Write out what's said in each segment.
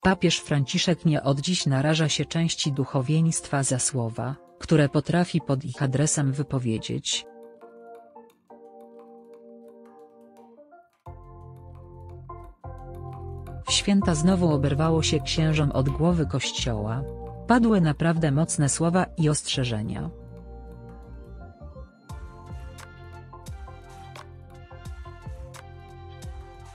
Papież Franciszek nie od dziś naraża się części duchowieństwa za słowa, które potrafi pod ich adresem wypowiedzieć. W święta znowu oberwało się księżom od głowy kościoła. Padły naprawdę mocne słowa i ostrzeżenia.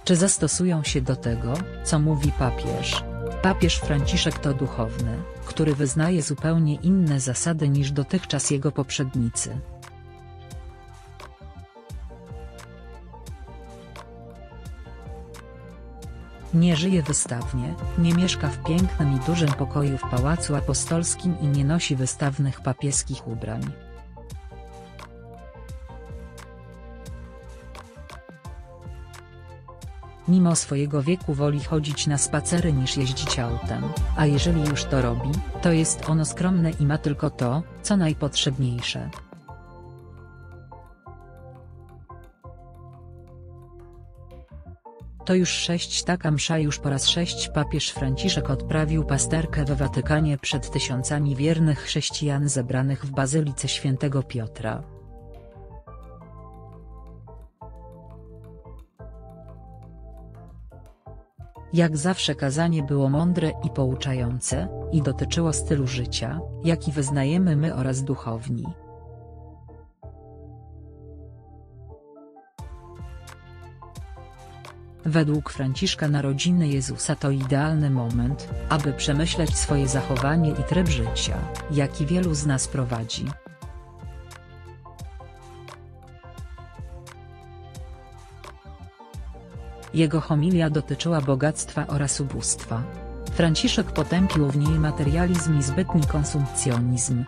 Czy zastosują się do tego, co mówi papież? Papież Franciszek to duchowny, który wyznaje zupełnie inne zasady niż dotychczas jego poprzednicy. Nie żyje wystawnie, nie mieszka w pięknym i dużym pokoju w Pałacu Apostolskim i nie nosi wystawnych papieskich ubrań. Mimo swojego wieku woli chodzić na spacery niż jeździć autem, a jeżeli już to robi, to jest ono skromne i ma tylko to, co najpotrzebniejsze. To już sześć taka msza już po raz sześć papież Franciszek odprawił pasterkę we Watykanie przed tysiącami wiernych chrześcijan zebranych w Bazylice Świętego Piotra. Jak zawsze kazanie było mądre i pouczające, i dotyczyło stylu życia, jaki wyznajemy my oraz duchowni. Według Franciszka narodziny Jezusa to idealny moment, aby przemyśleć swoje zachowanie i tryb życia, jaki wielu z nas prowadzi. Jego homilia dotyczyła bogactwa oraz ubóstwa. Franciszek potępił w niej materializm i zbytni konsumpcjonizm.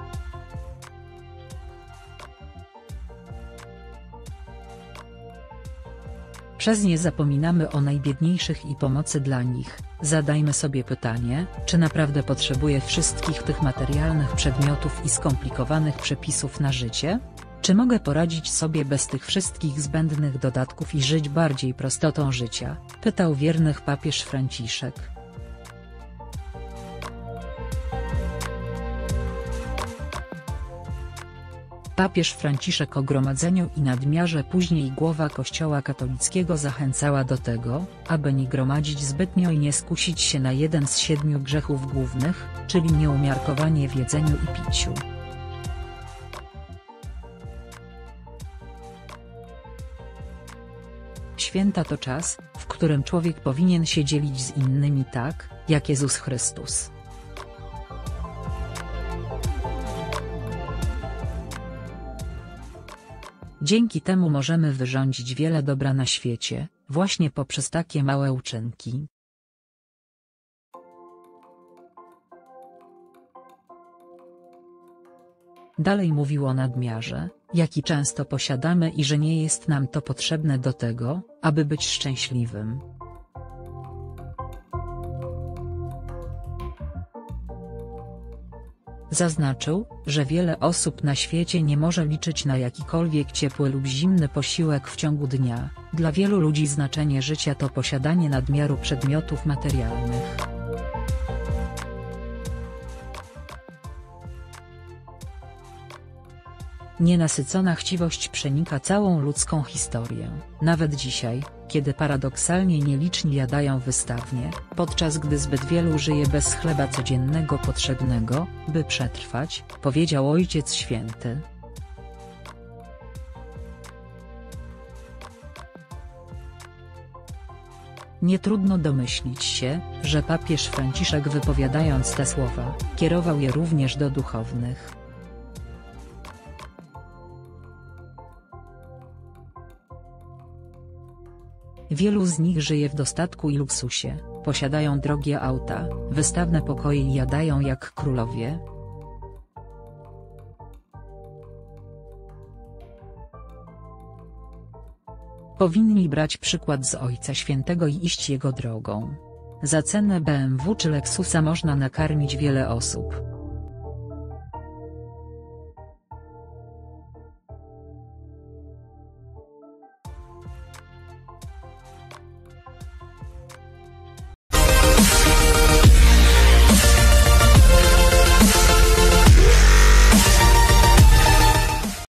Przez nie zapominamy o najbiedniejszych i pomocy dla nich. Zadajmy sobie pytanie, czy naprawdę potrzebuję wszystkich tych materialnych przedmiotów i skomplikowanych przepisów na życie? Czy mogę poradzić sobie bez tych wszystkich zbędnych dodatków i żyć bardziej prostotą życia? Pytał wiernych papież Franciszek. Papież Franciszek o gromadzeniu i nadmiarze później głowa kościoła katolickiego zachęcała do tego, aby nie gromadzić zbytnio i nie skusić się na jeden z siedmiu grzechów głównych, czyli nieumiarkowanie w jedzeniu i piciu. Święta to czas, w którym człowiek powinien się dzielić z innymi tak, jak Jezus Chrystus. Dzięki temu możemy wyrządzić wiele dobra na świecie, właśnie poprzez takie małe uczynki. Dalej mówił o nadmiarze, jaki często posiadamy i że nie jest nam to potrzebne do tego, aby być szczęśliwym. Zaznaczył, że wiele osób na świecie nie może liczyć na jakikolwiek ciepły lub zimny posiłek w ciągu dnia, dla wielu ludzi znaczenie życia to posiadanie nadmiaru przedmiotów materialnych. Nienasycona chciwość przenika całą ludzką historię, nawet dzisiaj, kiedy paradoksalnie nieliczni jadają wystawnie, podczas gdy zbyt wielu żyje bez chleba codziennego potrzebnego, by przetrwać, powiedział Ojciec Święty. Nie trudno domyślić się, że papież Franciszek wypowiadając te słowa, kierował je również do duchownych. Wielu z nich żyje w dostatku i luksusie, posiadają drogie auta, wystawne pokoje i jadają jak królowie. Powinni brać przykład z Ojca Świętego i iść Jego drogą. Za cenę BMW czy Lexusa można nakarmić wiele osób.